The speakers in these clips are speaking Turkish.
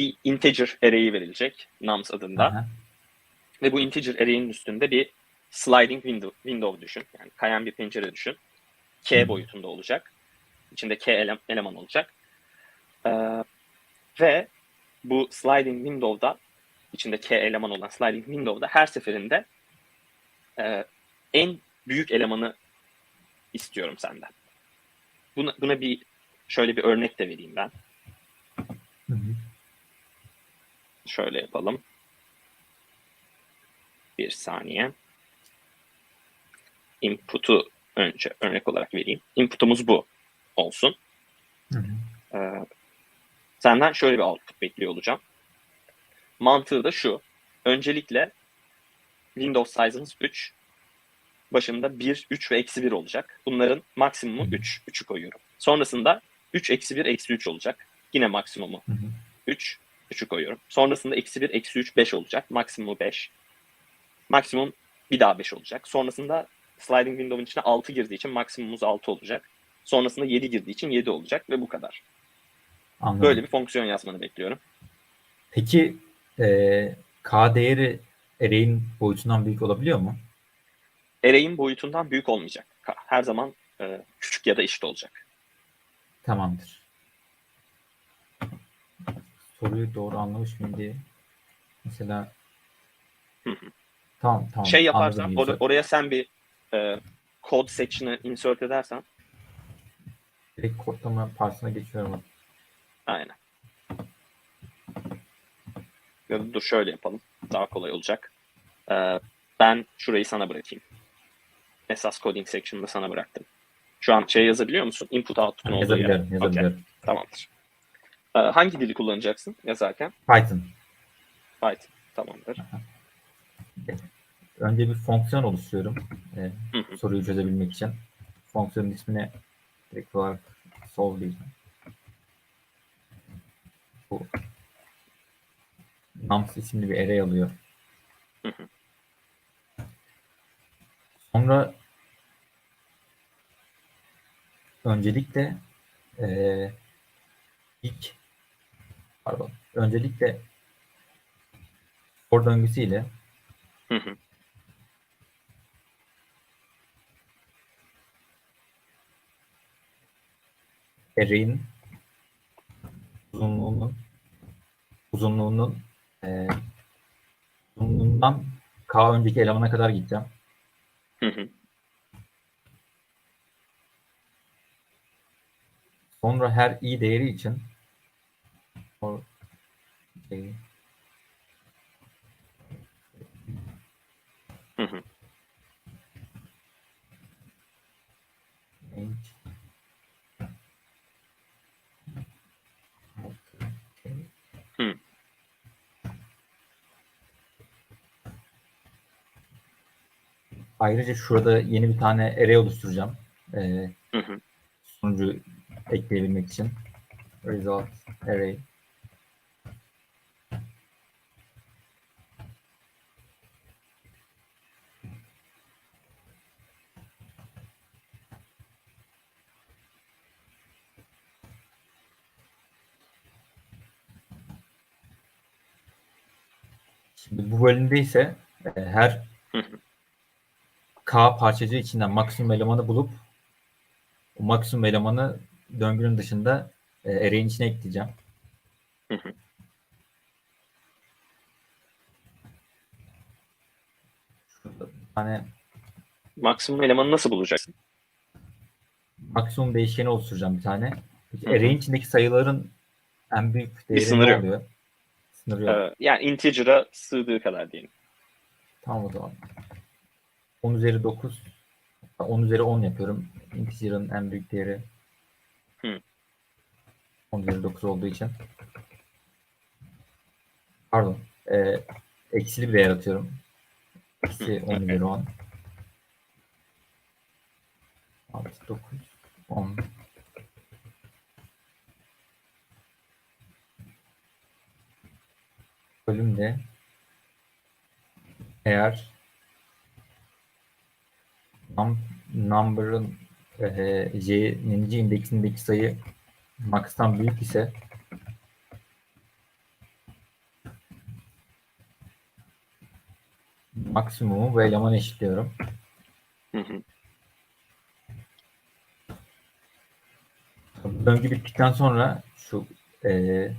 bir integer array'i verilecek nums adında. Aha. Ve bu integer array'in üstünde bir sliding window, window düşün. Yani kayan bir pencere düşün. K boyutunda olacak. İçinde K ele- eleman olacak. Ee, ve bu sliding window'da içinde K eleman olan sliding window'da her seferinde e, en büyük elemanı istiyorum senden. Buna, buna bir şöyle bir örnek de vereyim ben. Hı hı. Şöyle yapalım. Bir saniye. Input'u önce örnek olarak vereyim. Input'umuz bu olsun. Hı hı. Ee, senden şöyle bir output bekliyor olacağım. Mantığı da şu. Öncelikle Windows size'ımız 3. Başında 1, 3 ve eksi 1 olacak. Bunların maksimumu 3. 3'ü koyuyorum. Sonrasında 3, eksi 1, eksi 3 olacak. Yine maksimumu Hı hı. 3. 3'ü koyuyorum. Sonrasında eksi 1, eksi 3, 5 olacak. Maksimumu 5. Maksimum bir daha 5 olacak. Sonrasında sliding window'un içine 6 girdiği için maksimumumuz 6 olacak. Sonrasında 7 girdiği için 7 olacak ve bu kadar. Anladım. Böyle bir fonksiyon yazmanı bekliyorum. Peki e, K değeri array'in boyutundan büyük olabiliyor mu? Array'in boyutundan büyük olmayacak. Her zaman e, küçük ya da eşit olacak. Tamamdır. Soruyu doğru anlamış mıyım diye. Mesela Hı hı. tamam tamam. şey yaparsan or- oraya sen bir e, code section'ı insert edersen Direkt kodlama parçasına geçiyorum. aynen. Ya da dur şöyle yapalım. Daha kolay olacak. E, ben şurayı sana bırakayım. Esas coding section'ını sana bıraktım. Şu an şey yazabiliyor musun? Input output'un olduğu yer. Yazabiliyorum, yazabiliyorum. Tamamdır. E, hangi dili kullanacaksın yazarken? Python. Python. Tamamdır. Önce bir fonksiyon oluşturuyorum. e, Hı hı. soruyu çözebilmek için. Fonksiyonun ismine direkt olarak solve diyeceğim. Bu nums isimli bir array alıyor. Hı hı. Sonra öncelikle eee ilk pardon öncelikle for döngüsüyle Hı hı. array'in uzunluğunun uzunluğunun eee uzunluğundan k önceki elemana kadar gideceğim. Hı hı. Sonra her i değeri için o şey, Hı hı. Hı. Ayrıca şurada yeni bir tane array oluşturacağım. Ee, Hı hı. sonucu ekleyebilmek için. Result array. Şimdi bu bölümde ise e, her. K parçacığı içinden maksimum elemanı bulup o maksimum elemanı döngünün dışında e, array'in içine ekleyeceğim. Şurada bir tane Maksimum elemanı nasıl bulacaksın? maksimum değişkeni oluşturacağım bir tane. Array'in içindeki sayıların en büyük değeri sınırı ne yok. oluyor? Sınırı yok. Ee, yani integer'a sığdığı kadar diyelim. Tamam o zaman. 10 üzeri 9 10 üzeri 10 yapıyorum. Integer'ın en büyük değeri Hı. 10 üzeri 9 olduğu için. Pardon. E, eksili bir değer atıyorum. Eksi 10 üzeri 10. 6, 9, 10. bölümde eğer num, number'ın e, y'nin indeksindeki sayı max'tan büyük ise maksimumu bu eleman eşitliyorum. Hı hı. Döngü bittikten sonra şu e,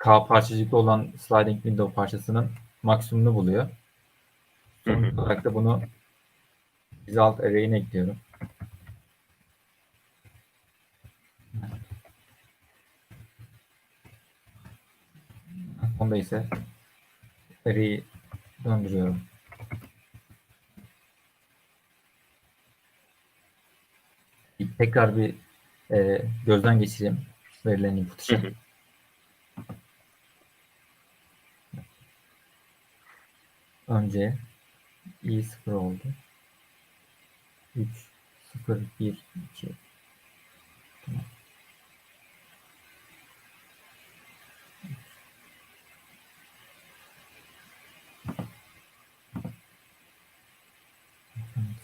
K parçacıklı olan sliding window parçasının maksimumunu buluyor. Sonuç olarak da bunu result array'ine ekliyorum. Sonda ise array'i döndürüyorum. Tekrar bir e, gözden geçireyim verilen input için. Önce i 0 oldu. 3 0 1 2 Tamam.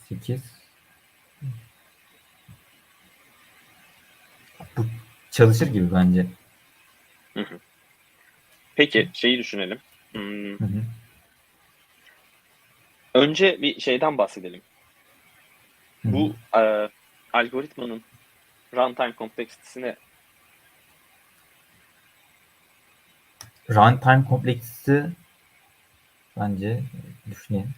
Sekiz. Bu çalışır gibi bence. Peki şeyi düşünelim. Hmm, Hı hı. Önce bir şeyden bahsedelim. Hı hı. Bu e, algoritmanın runtime kompleksitesine runtime kompleksisi bence düşüneyim.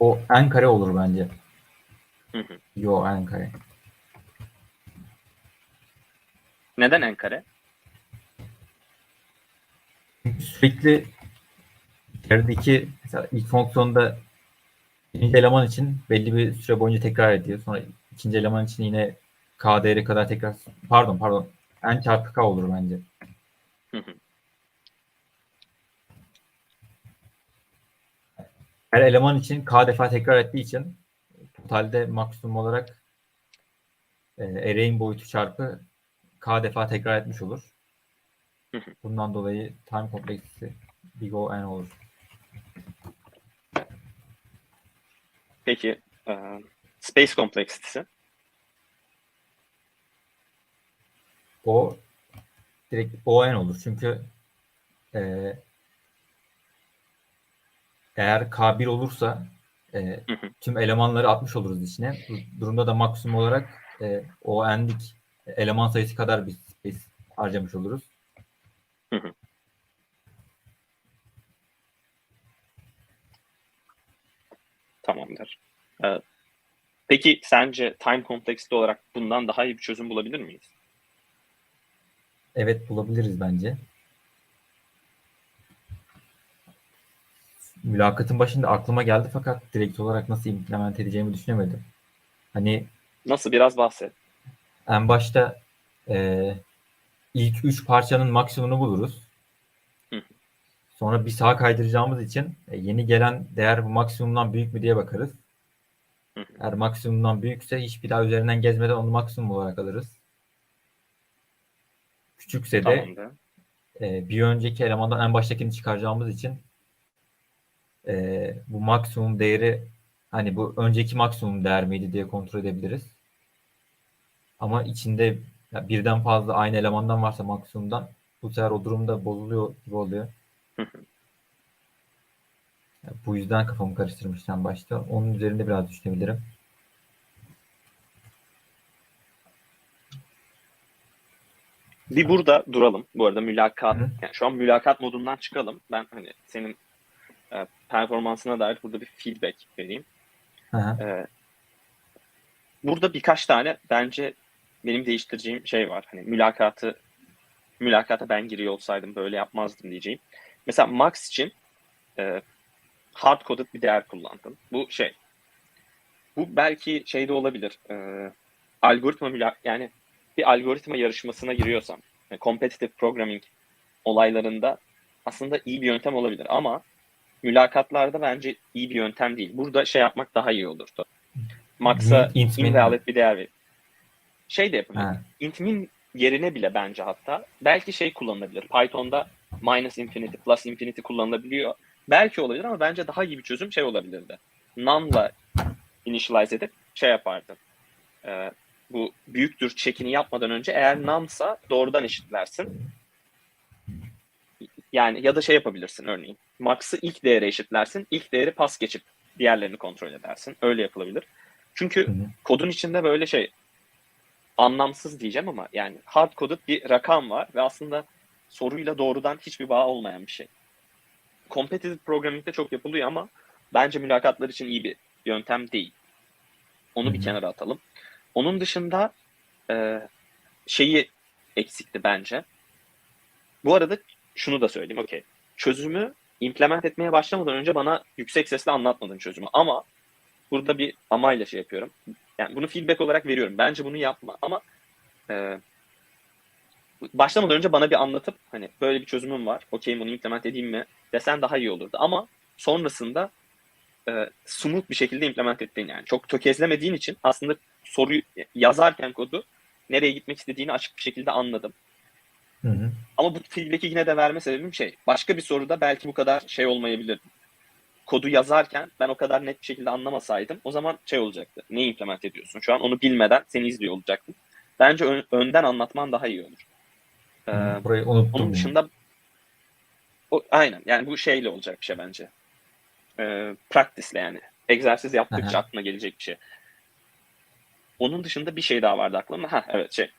O n kare olur bence. Hı hı. Yo n kare. neden en kare? Sürekli içerideki mesela ilk fonksiyonda birinci eleman için belli bir süre boyunca tekrar ediyor. Sonra ikinci eleman için yine k değeri kadar tekrar pardon pardon n çarpı k olur bence. Hı hı. Her eleman için k defa tekrar ettiği için totalde maksimum olarak e, array'in boyutu çarpı k defa tekrar etmiş olur. Bundan dolayı time kompleksisi big O n olur. Peki e, space kompleksitesi O direkt O n olur. Çünkü e, eğer K1 olursa e, tüm elemanları atmış oluruz içine. Bu durumda da maksimum olarak e, o n'lik eleman sayısı kadar bir space harcamış oluruz. Hı hı. tamamdır. E, peki sence time kompleksite olarak bundan daha iyi bir çözüm bulabilir miyiz? Evet bulabiliriz bence. Mülakatın başında aklıma geldi fakat direkt olarak nasıl implement edeceğimi düşünemedim. Hani Nasıl biraz bahset. en başta e, ilk üç parçanın maksimumunu buluruz. Hı. Sonra bir sağa kaydıracağımız için e, yeni gelen değer bu maksimumdan büyük mü diye bakarız. Hı. Eğer maksimumdan büyükse hiçbir daha üzerinden gezmeden onu maksimum olarak alırız. Küçükse de Tamamdır. e, bir önceki elemandan en baştakini çıkaracağımız için e, bu maksimum değeri hani bu önceki maksimum değer miydi diye kontrol edebiliriz. Ama içinde birden fazla aynı elemandan varsa maksimumdan bu sefer o durumda bozuluyor gibi oluyor. Bu yüzden kafamı karıştırmıştım başta. Onun üzerinde biraz düşünebilirim. Bir burada duralım. Bu arada mülakat, hı. yani şu an mülakat modundan çıkalım. Ben hani senin e, performansına dair burada bir feedback vereyim. E, burada birkaç tane bence benim değiştireceğim şey var. Hani mülakatı mülakata ben giriyor olsaydım böyle yapmazdım diyeceğim. Mesela Max için e, hard coded bir değer kullandın. Bu şey. Bu belki şeyde olabilir. E, algoritma mülak yani bir algoritma yarışmasına giriyorsam, yani competitive programming olaylarında aslında iyi bir yöntem olabilir ama mülakatlarda bence iyi bir yöntem değil. Burada şey yapmak daha iyi olurdu. Max'a Int min- invalid bir değer ver. Şey de yapabilir. Ha. int min yerine bile bence hatta belki şey kullanılabilir. Python'da minus infinity, plus infinity kullanılabiliyor. Belki olabilir ama bence daha iyi bir çözüm şey olabilirdi. None'la initialize edip şey yapardın. Ee, bu büyüktür çekini yapmadan önce eğer none'sa doğrudan eşitlersin. Yani ya da şey yapabilirsin örneğin. Max'ı ilk değere eşitlersin. İlk değeri pas geçip diğerlerini kontrol edersin. Öyle yapılabilir. Çünkü Hı hı. kodun içinde böyle şey anlamsız diyeceğim ama yani hard coded bir rakam var ve aslında soruyla doğrudan hiçbir bağ olmayan bir şey. Competitive programming'de çok yapılıyor ama bence mülakatlar için iyi bir yöntem değil. Onu bir Hı hı. kenara atalım. Onun dışında e, şeyi eksikti bence. Bu arada şunu da söyleyeyim. Okey. Çözümü implement etmeye başlamadan önce bana yüksek sesle anlatmadın çözümü. Ama burada bir amayla şey yapıyorum. Yani bunu feedback olarak veriyorum. Bence bunu yapma ama e, başlamadan önce bana bir anlatıp hani böyle bir çözümüm var. Okey bunu implement edeyim mi desen daha iyi olurdu. Ama sonrasında e, smooth bir şekilde implement ettin yani. Çok tökezlemediğin için aslında soruyu yazarken kodu nereye gitmek istediğini açık bir şekilde anladım. Hı hı. Ama bu feedback'i yine de verme sebebim şey. Başka bir soruda belki bu kadar şey olmayabilir. Kodu yazarken ben o kadar net bir şekilde anlamasaydım o zaman şey olacaktı. Ne implement ediyorsun? Şu an onu bilmeden seni izliyor olacaktım. Bence ön- önden anlatman daha iyi olur. Ee, Hı, Burayı unuttum. onun dışında o, aynen yani bu şeyle olacak bir şey bence. Ee, practice'le yani. Egzersiz yaptıkça Aha. aklına gelecek bir şey. Onun dışında bir şey daha vardı aklımda. Ha evet şey.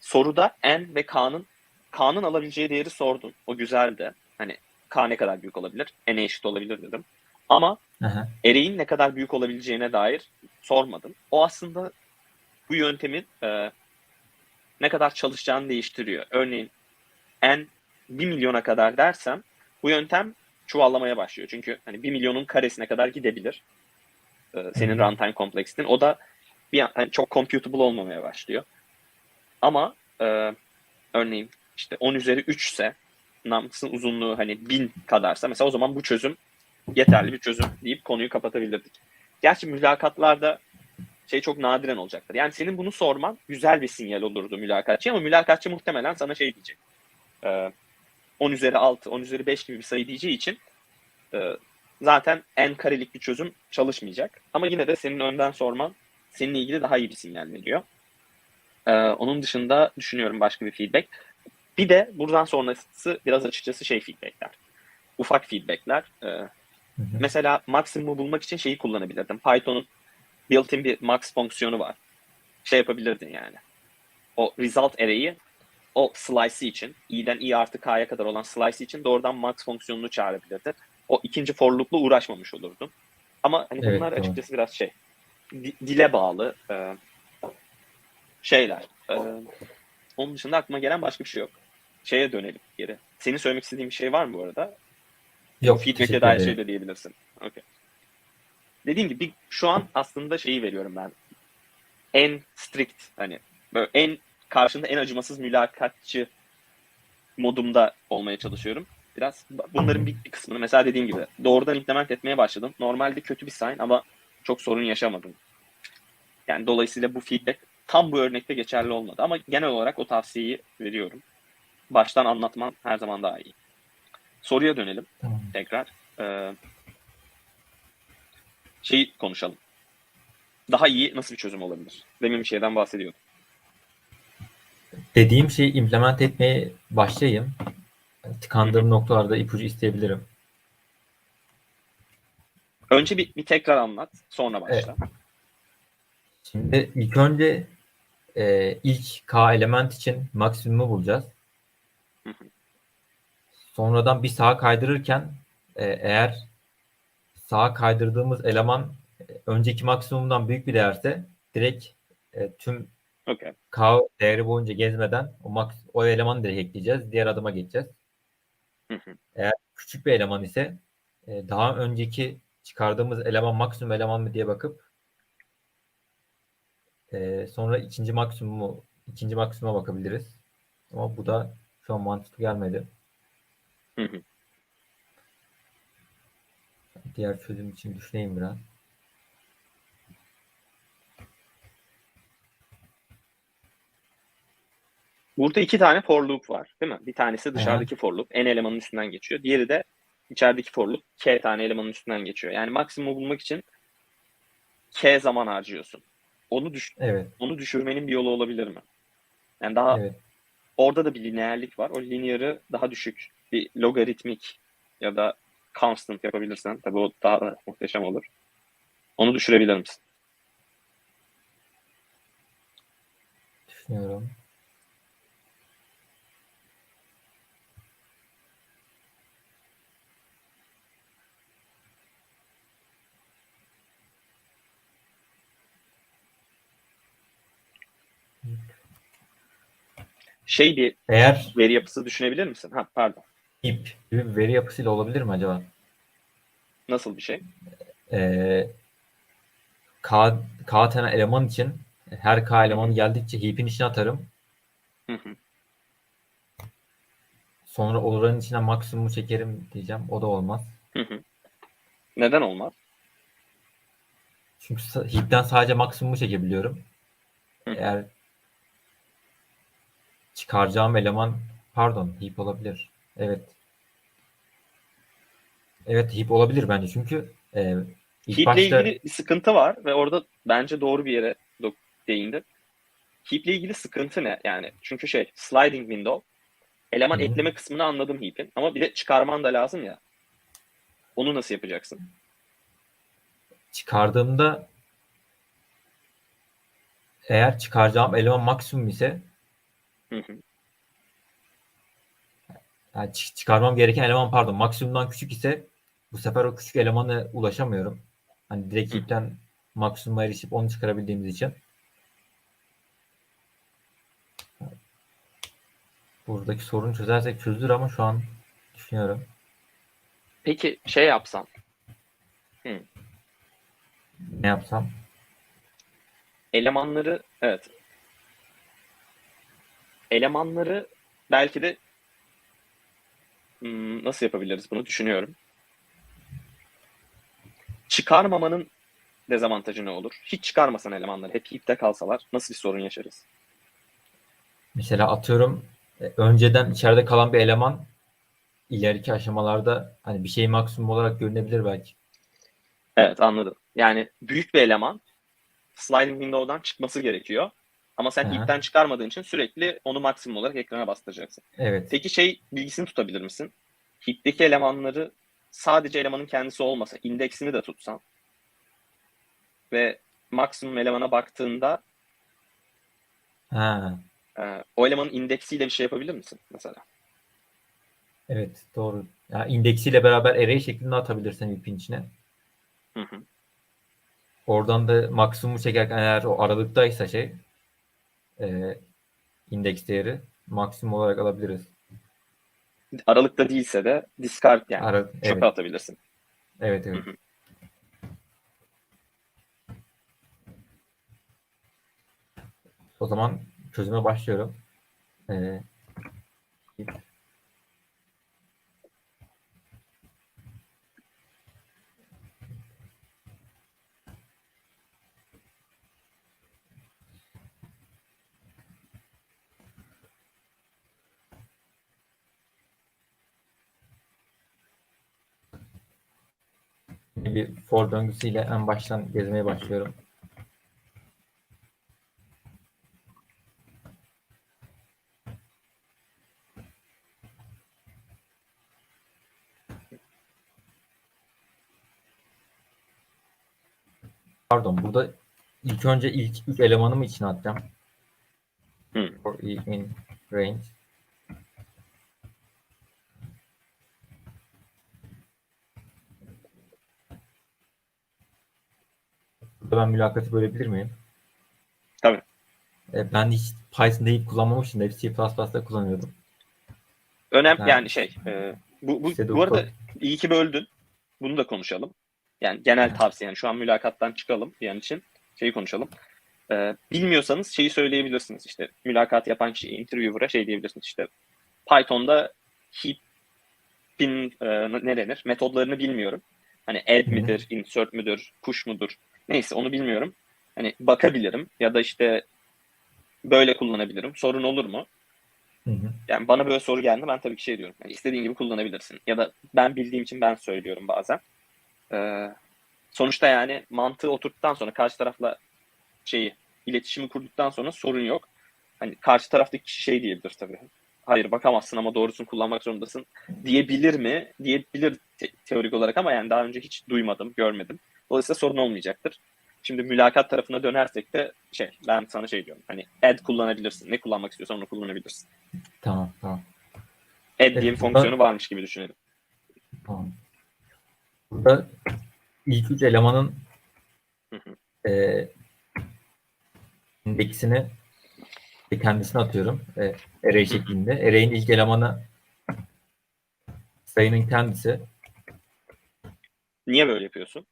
Soruda N ve K'nın K'nın alabileceği değeri sordun. O güzeldi. Hani K ne kadar büyük olabilir? N'e eşit olabilir dedim. Ama hı. ereğin ne kadar büyük olabileceğine dair sormadım. O aslında bu yöntemin e, ne kadar çalışacağını değiştiriyor. Örneğin n 1 milyona kadar dersem bu yöntem çuvallamaya başlıyor. Çünkü hani 1 milyonun karesine kadar gidebilir. e, senin runtime complexit'in. O da bir an- hani çok computable olmamaya başlıyor. Ama e, örneğin işte 10 üzeri 3 ise nums'ın uzunluğu hani 1000 kadarsa mesela o zaman bu çözüm yeterli bir çözüm deyip konuyu kapatabilirdik. Gerçi mülakatlarda şey çok nadiren olacaktır. Yani senin bunu sorman güzel bir sinyal olurdu mülakatçıya ama mülakatçı muhtemelen sana şey diyecek. Ee, 10 üzeri 6, 10 üzeri 5 gibi bir sayı diyeceği için e, zaten en karelik bir çözüm çalışmayacak. Ama yine de senin önden sorman seninle ilgili daha iyi bir sinyal veriyor. Ee, onun dışında düşünüyorum başka bir feedback. Bir de buradan sonrası biraz açıkçası şey feedbackler. Ufak feedbackler. Ee, Hı hı. Mesela maksimumu bulmak için şeyi kullanabilirdin. Python'un built-in bir max fonksiyonu var. Şey yapabilirdin yani. O result array'i o slice'i için, i'den i artı k'ya kadar olan slice için doğrudan max fonksiyonunu çağırabilirdin. O ikinci for loop'la uğraşmamış olurdun. Ama hani Evet, bunlar tamam. açıkçası biraz şey, di- dile bağlı e, şeyler. E, onun dışında aklıma gelen başka bir şey yok. Şeye dönelim geri. Senin söylemek istediğin bir şey var mı bu arada? Yok. Feedback'e dair şey de diyebilirsin. Okay. Dediğim gibi şu an aslında şeyi veriyorum ben. En strict hani böyle en karşında en acımasız mülakatçı modumda olmaya çalışıyorum. Biraz bunların bir, bir kısmını mesela dediğim gibi doğrudan implement etmeye başladım. Normalde kötü bir sign ama çok sorun yaşamadım. Yani dolayısıyla bu feedback tam bu örnekte geçerli olmadı ama genel olarak o tavsiyeyi veriyorum. Baştan anlatman her zaman daha iyi. Soruya dönelim Tamam. tekrar. Ee, şeyi konuşalım. Daha iyi nasıl bir çözüm olabilir? Demin bir şeyden bahsediyordum. Dediğim şeyi implement etmeye başlayayım. Tıkandığım noktalarda ipucu isteyebilirim. Önce bir, bir tekrar anlat. Sonra başla. Şimdi ilk önce e, ilk K element için maksimumu bulacağız. Sonradan bir sağa kaydırırken e, eğer sağa kaydırdığımız eleman e, önceki maksimumdan büyük bir değerse direkt e, tüm Okay. K değeri boyunca gezmeden o, max, o elemanı direkt ekleyeceğiz. Diğer adıma geçeceğiz. Hı hı. Eğer küçük bir eleman ise e, daha önceki çıkardığımız eleman maksimum eleman mı diye bakıp e, sonra ikinci maksimumu ikinci maksimuma bakabiliriz. Ama bu da şu an mantıklı gelmedi. Hı hı. Diğer çözüm için düşüneyim biraz. Burada iki tane for loop var değil mi? Bir tanesi dışarıdaki for loop. En elemanın üstünden geçiyor. Diğeri de içerideki forluk k tane elemanın üstünden geçiyor. Yani maksimum bulmak için k zaman harcıyorsun. Onu düş Evet. onu düşürmenin bir yolu olabilir mi? Yani daha Evet. Orada da bir lineerlik var. O linearı daha düşük bir logaritmik ya da constant yapabilirsen tabii o daha da muhteşem olur. Onu düşürebilir misin? Düşünüyorum. Şey bir Eğer veri yapısı düşünebilir misin? Ha pardon. heap gibi bir veri yapısıyla olabilir mi acaba? Nasıl bir şey? Ee, K, K tane eleman için her K elemanı geldikçe heap'in içine atarım. Hı hı. Sonra oranın içine maksimumu çekerim diyeceğim. O da olmaz. Hı hı. Neden olmaz? Çünkü sa- heap'ten sadece maksimumu çekebiliyorum. Hı. Eğer çıkaracağım eleman pardon heap olabilir. Evet. Evet heap olabilir bence. Çünkü e, ilk Heap'le başta ilgili bir sıkıntı var ve orada bence doğru bir yere değindi. Heap'le ilgili sıkıntı ne? Yani çünkü şey sliding window eleman Hı hı. ekleme kısmını anladım heap'in ama bir de çıkarman da lazım ya. Onu nasıl yapacaksın? çıkardığımda eğer çıkaracağım eleman maksimum ise Hı hı. yani çı- çıkarmam gereken eleman pardon maksimumdan küçük ise bu sefer o küçük elemana ulaşamıyorum. Hani direkt Hı. heap'ten maksimuma erişip onu çıkarabildiğimiz için. Buradaki sorunu çözersek çözülür ama şu an düşünüyorum. Peki şey yapsam Ne yapsam? elemanları evet elemanları belki de hmm, nasıl yapabiliriz bunu düşünüyorum. Çıkarmamanın dezavantajı ne olur? Hiç çıkarmasan elemanları, hep heap'te kalsalar nasıl bir sorun yaşarız? Mesela atıyorum e, önceden içeride kalan bir eleman ileriki aşamalarda hani bir şey maksimum olarak görünebilir belki. Evet anladım. Yani büyük bir eleman sliding window'dan çıkması gerekiyor. Ama sen Aha. heap'ten çıkarmadığın için sürekli onu maksimum olarak ekrana bastıracaksın. Evet. Peki şey bilgisini tutabilir misin? Heap'teki elemanları sadece elemanın kendisi olmasa, indeksini de tutsan ve maksimum elemana baktığında Ha, e, o elemanın indeksiyle bir şey yapabilir misin mesela? evet doğru. Ya indeksiyle beraber array şeklinde atabilirsin ipin içine. Hı hı. Oradan da maksimumu çekerken eğer o aralıktaysa şey e, indeks değeri maksimum olarak alabiliriz. Aralıkta değilse de discard yani Ara, çöpe evet, atabilirsin. evet, evet. Hı hı. O zaman çözüme başlıyorum. Bir for döngüsüyle en baştan gezmeye başlıyorum. Pardon, burada ilk önce ilk üç elemanımı içine atacağım. Hı. For in range. Ben mülakatı bölebilir miyim? Tabii. E, ben hiç Python'da ilk kullanmamıştım. Hep C++'da kullanıyordum. Önem Ha. yani şey e, bu, bu, İşte bu arada iyi ki böldün. Bunu da konuşalım. Yani genel tavsiye yani şu an mülakattan çıkalım bir an için şeyi konuşalım. Ee, bilmiyorsanız şeyi söyleyebilirsiniz işte mülakat yapan kişi interviewer'a şey diyebilirsiniz işte Python'da heap'in e, ne denir metodlarını bilmiyorum. Hani add Hı hı. midir, insert müdür, push mudur neyse onu bilmiyorum. Hani bakabilirim ya da işte böyle kullanabilirim. Sorun olur mu? Hı hı. Yani bana böyle soru geldi ben tabii ki şey diyorum. Yani istediğin gibi kullanabilirsin. Ya da ben bildiğim için ben söylüyorum bazen. Ee, sonuçta yani mantığı oturttuktan sonra karşı tarafla şeyi iletişimi kurduktan sonra sorun yok. Hani karşı taraftaki kişi şey diyebilir tabii. Hayır bakamazsın ama doğrusunu kullanmak zorundasın diyebilir mi? Diyebilir te- teorik olarak ama yani daha önce hiç duymadım, görmedim. Dolayısıyla sorun olmayacaktır. Şimdi mülakat tarafına dönersek de şey ben sana şey diyorum. Hani add kullanabilirsin. Ne kullanmak istiyorsan onu kullanabilirsin. Tamam tamam. Add diye bir Evet, fonksiyonu varmış gibi düşünelim. Tamam. Burada ilk üç elemanın Hı hı. e, indeksini kendisine atıyorum. E, array şeklinde. Array'in ilk elemanı sayının kendisi. Niye böyle yapıyorsun?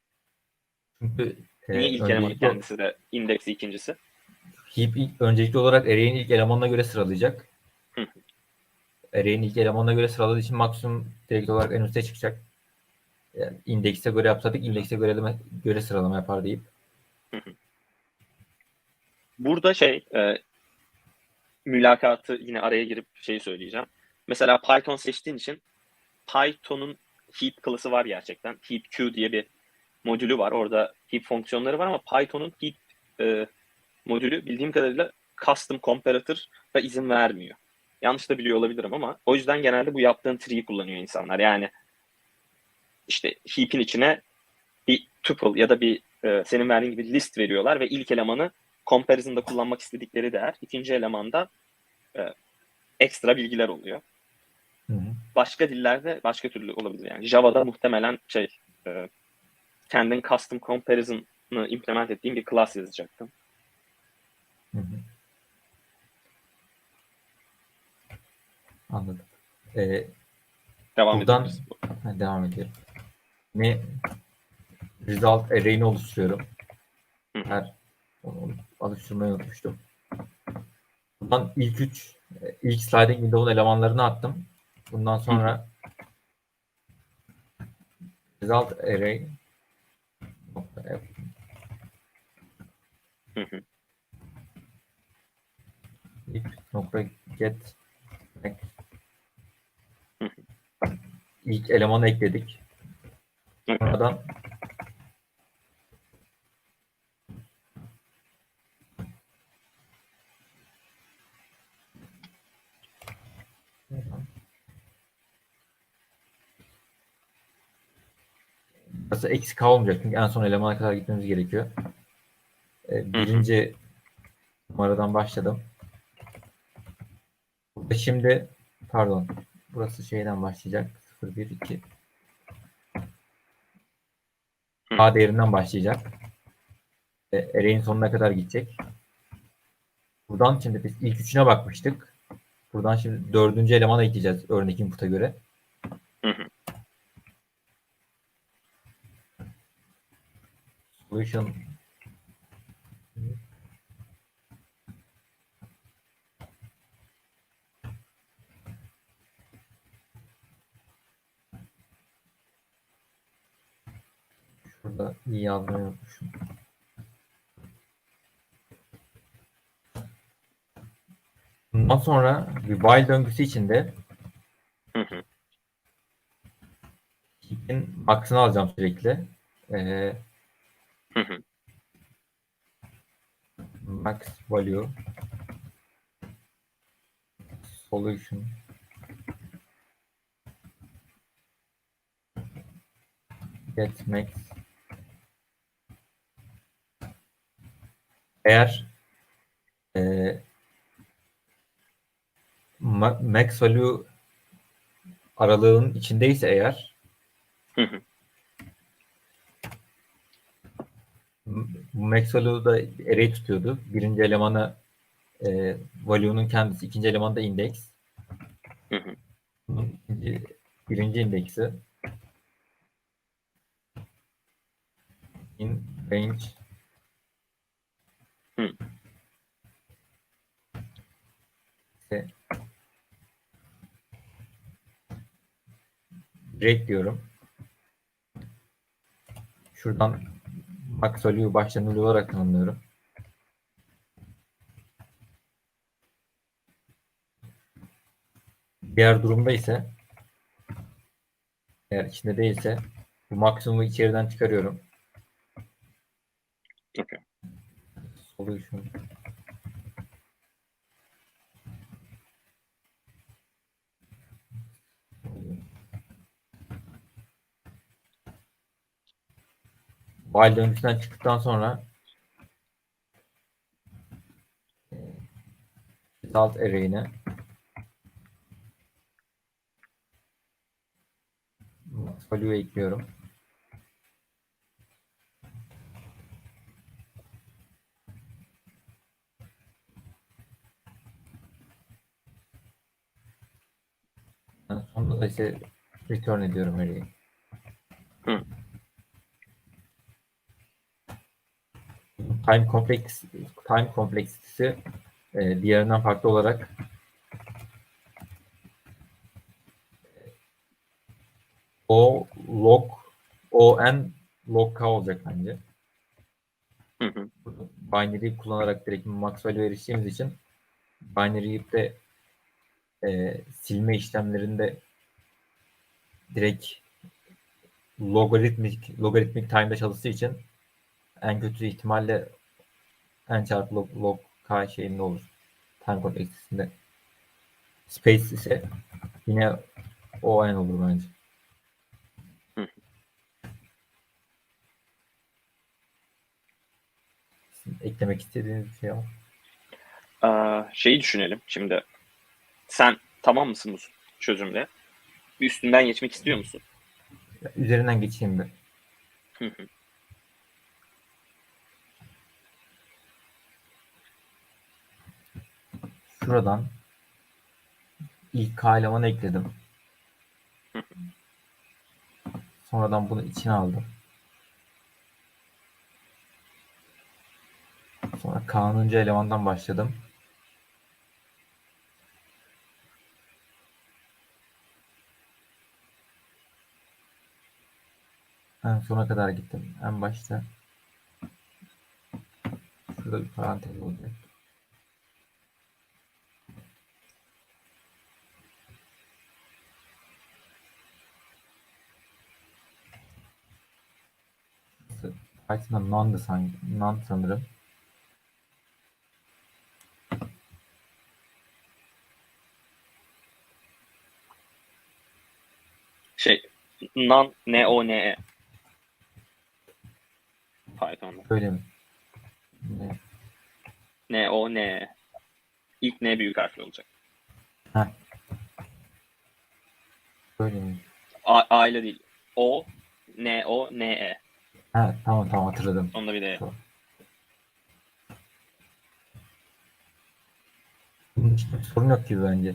Çünkü e, Niye ilk elemanın öncelikle, kendisi de indeksi ikincisi? heap ilk, öncelikli olarak array'in ilk elemanına göre sıralayacak. Array'in ilk elemanına göre sıraladığı için maksimum direkt olarak en üste çıkacak. Yani indekse göre yapsaydık indekse göre, göre sıralama yapar deyip. Burada şey e, mülakatı yine araya girip şeyi söyleyeceğim. Mesela Python seçtiğin için Python'un heap klası var gerçekten. Heap Q diye bir modülü var. Orada heap fonksiyonları var ama Python'un heap e, modülü bildiğim kadarıyla custom comparator da izin vermiyor. Yanlış da biliyor olabilirim ama o yüzden genelde bu yaptığın tree'yi kullanıyor insanlar. Yani işte heap'in içine bir tuple ya da bir e, senin verdiğin gibi list veriyorlar ve ilk elemanı comparison'da kullanmak istedikleri değer. ikinci elemanda e, ekstra bilgiler oluyor. Hı hı. Başka dillerde başka türlü olabilir yani. Java'da muhtemelen şey e, kendin custom comparison'ı implement ettiğin bir class yazacaktın. Hı hı. Anladım. Ee, Devam Buradan-. Ha, devam ediyorum. Ne result array'ini oluşturuyorum. Hı hı. Her onu oluşturmayı unutmuştum. Buradan ilk üç ilk sliding window'un elemanlarını attım. Bundan sonra result array nokta F Hı hı. ilk nokta get max. Hı ilk elemanı ekledik. Evet. Sonradan Burası eksik kalmayacak çünkü en son elemana kadar gitmemiz gerekiyor. Ee, birinci numaradan başladım. Burada şimdi pardon burası şeyden başlayacak. 0 1 2 A değerinden başlayacak. E, array'in sonuna kadar gidecek. Buradan şimdi biz ilk üçüne bakmıştık. Buradan şimdi dördüncü elemana ekleyeceğiz örnek input'a göre. Hı hı. Solution Şurada iyi yazmayı unutmuşum. Bundan sonra bir while döngüsü içinde heap'in max'ını alacağım sürekli. Ee, Hı hı. max value solution get max eğer e, ma- max value aralığın içindeyse eğer Hı hı. bu max value da array tutuyordu. Birinci elemanı e, value'nun kendisi, ikinci elemanı da index. Hı hı. Birinci indeksi in range Hı. ise break diyorum. Şuradan max value başta null olarak tanımlıyorum. Diğer durumda ise eğer içinde değilse bu maksimumu içeriden çıkarıyorum. Okey. Solution. While döngüsünden çıktıktan sonra e, result array'ine value ekliyorum. En sonunda da ise return ediyorum array'i. Hı. Time complex time kompleksitesi e, diğerinden farklı olarak o log o n log k olacak bence. Hı hı. Binary kullanarak direkt max value eriştiğimiz için binary heap'te e, silme işlemlerinde direkt logaritmik logaritmik time'da çalıştığı için en kötü ihtimalle n çarpı log, log k şeyinde olur. Time kompleksitesinde. Space ise yine o n olur bence. Hı. Eklemek istediğiniz bir şey var. Ee, şeyi düşünelim şimdi. Sen tamam mısın bu çözümle? Üstünden geçmek istiyor musun? Üzerinden geçeyim bir. Hı hı. Şuradan ilk elemanı ekledim. Sonradan bunu içine aldım. Sonra K'nıncı elemandan başladım. En sona kadar gittim. En başta şurada bir parantez olacak. Python'da none, sanki, none sanırım. Şey, non, n o n e. Python'da. Öyle mi? Ne? N o n e. İlk n büyük harfli olacak. Böyle mi? A, A ile değil. O, N o n e. Ha, tamam tamam hatırladım. Onda bir de Tamam. Bunun için bir sorun yok gibi bence.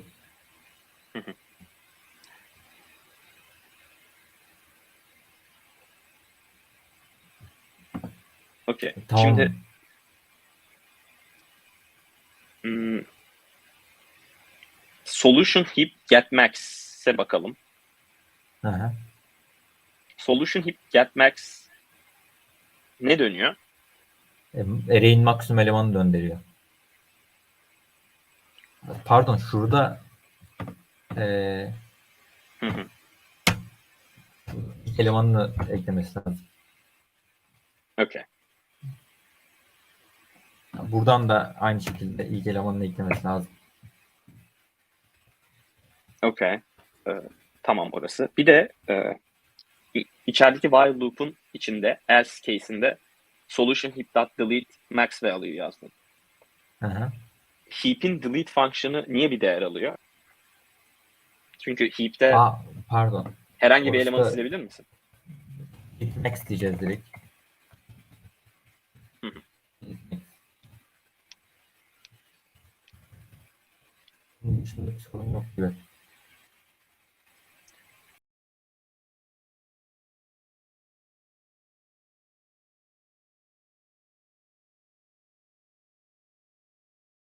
Okey. Tamam. Şimdi hmm, solution heap get max'e bakalım. Hı hı. Solution heap get max ne dönüyor? E, Array'in maksimum elemanı döndürüyor. Pardon şurada e, Hı hı. elemanını eklemesi lazım. Okey. Buradan da aynı şekilde ilk elemanını eklemesi lazım. Okey. Ee, tamam orası. Bir de e, içerideki while loop'un içinde else case'inde solution heap dot delete max value yazdım. Hı hı. Heap'in delete fonksiyonu niye bir değer alıyor? Çünkü heap'te Aa, pardon. herhangi bir orası elemanı da- silebilir misin? Max diyeceğiz direkt. Hı hı. Bunun dışında bir sorun yok gibi.